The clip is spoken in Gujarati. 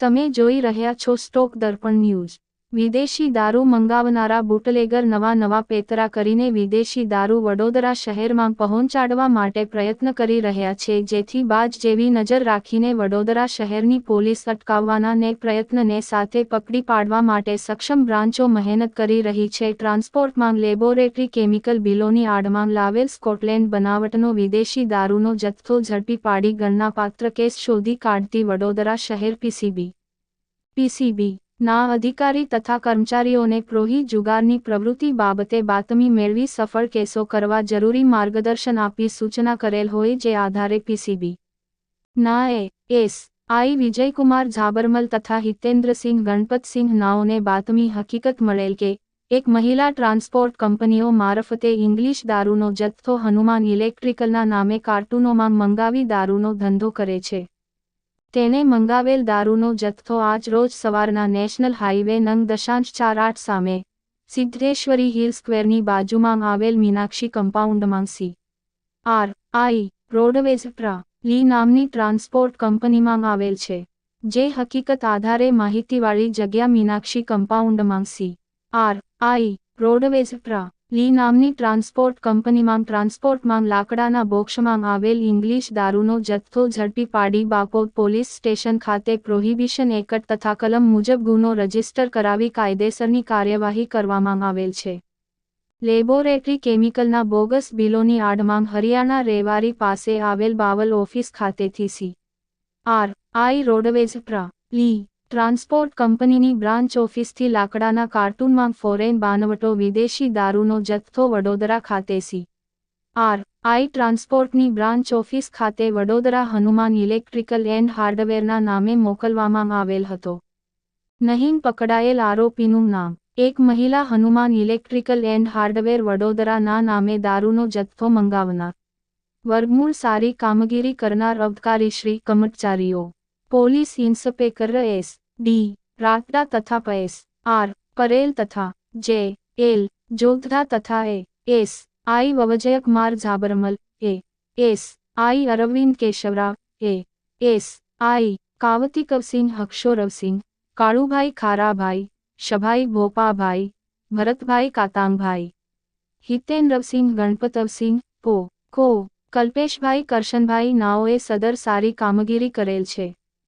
તમે જોઈ રહ્યા છો સ્ટોક દર્પણ ન્યૂઝ. વિદેશી દારૂ મંગાવનારા બુટલેગર નવા નવા પેતરા કરીને વિદેશી દારૂ વડોદરા શહેરમાં પહોંચાડવા માટે પ્રયત્ન કરી રહ્યા છે, જેથી બાજ જેવી નજર રાખીને વડોદરા શહેરની પોલીસ અટકાવવાના ને પ્રયત્નને સાથે પકડી પાડવા માટે સક્ષમ બ્રાન્ચો મહેનત કરી રહી છે. ટ્રાન્સપોર્ટમાં લેબોરેટરી કેમિકલ બિલોની આડમાં લાવેલ સ્કોટલેન્ડ બનાવટનો વિદેશી દારૂનો જથ્થો ઝડપી પાડી ગણનાપાત્ર કેસ શોધી કાઢતી વડોદરા શહેર પીસીબી. પીસીબી. ના અધિકારી તથા કર્મચારીઓને પ્રોહી જુગારની પ્રવૃત્તિ બાબતે બાતમી મેળવી સફળ કેસો કરવા જરૂરી માર્ગદર્શન આપી સૂચના કરેલ હોય જે આધારે પીસીબી. ના એ, એસ, આઈ વિજયકુમાર ઝાબરમલ તથા હિતેન્દ્રસિંહ ગણપતસિંહ નાઓને બાતમી હકીકત મળેલ કે, એક મહિલા ટ્રાન્સપોર્ટ કંપનીઓ મારફતે ઇંગ્લિશ દારૂનો જથ્થો હનુમાન ઇલેક્ટ્રિકલના નામે કાર્ટૂનોમાં મંગાવી દારૂનો ધંધો કરે છે. તેને મંગાવેલ દારૂનો જથ્થો આજ રોજ સવારના નેશનલ હાઈવે નંગ દશાંશ ચાર આઠ સામે, સિદ્ધેશ્વરી હિલ સ્ક્વેરની બાજુમાં આવેલ મીનાક્ષી કમ્પાઉન્ડમાં સી. આર. આઈ. રોડવેઝ પ્રા લી નામની ટ્રાન્સપોર્ટ કંપનીમાં આવેલ છે, જે હકીકત આધારે માહિતીવાળી જગ્યા મીનાક્ષી કમ્પાઉન્ડમાં સી. આર. આઈ. રોડવેઝ પ્રા લી નામની ટ્રાન્સપોર્ટ કંપનીમાં ટ્રાન્સપોર્ટમાં લાકડાના બોક્સમાં આવેલ ઇંગ્લિશ દારૂનો જથ્થો ઝડપી પાડી બાપોદ પોલીસ સ્ટેશન ખાતે પ્રોહિબિશન એકટ તથા કલમ મુજબ ગુનો રજિસ્ટર કરાવી કાયદેસરની કાર્યવાહી કરવામાં આવેલ છે. લેબોરેટરી કેમિકલના બોગસ બિલોની આડમાં હરિયાણા રેવારી પાસે આવેલ બાવલ ઓફિસ ખાતેથી C. R. I. Roadways private. લી. ટ્રાન્સપોર્ટ કંપનીની બ્રાન્ચ ઓફિસથી લાકડાના કાર્ટૂનમાં ફોરેન બાનવટો વિદેશી દારૂનો જથ્થો વડોદરા ખાતે સી. આર. આઈ. ટ્રાન્સપોર્ટની બ્રાન્ચ ઓફિસ ખાતે વડોદરા હનુમાન ઇલેક્ટ્રિકલ એન્ડ હાર્ડવેરના નામે મોકલવામાં આવેલ હતો. નહીં પકડાયેલ આરોપીનું નામ. એક મહિલા હનુમાન ઇલેક્ટ્રિકલ એન્ડ હાર્ડવેર વડોદરાના નામે દારૂનો જથ્થો મંગાવનાર. વર્ગમૂળ સારી કામગીરી કરનાર અબકારી શ્રી કર્મચારીઓ police inspector S. D Ratada તથા પએસ આર પરેલ તથા, જે, એલ, જોધરા તથા A, S, I Vijaykumar Jhabarmal, A, S, I Arvind Keshavrao, A, S, I, કાવતિકવસિંહ હક્ષોરવસિંહ, કાળુભાઈ ખારાભાઈ, શભાઈ ભોપાભાઈ, ભરતભાઈ કાતાંગભાઈ, હિતેન્દ્રસિંહ ગણપતવસિંહ પો કો, કલ્પેશભાઈ કરશનભાઈ નાઓએ સદર સારી કામગીરી કરેલ છે.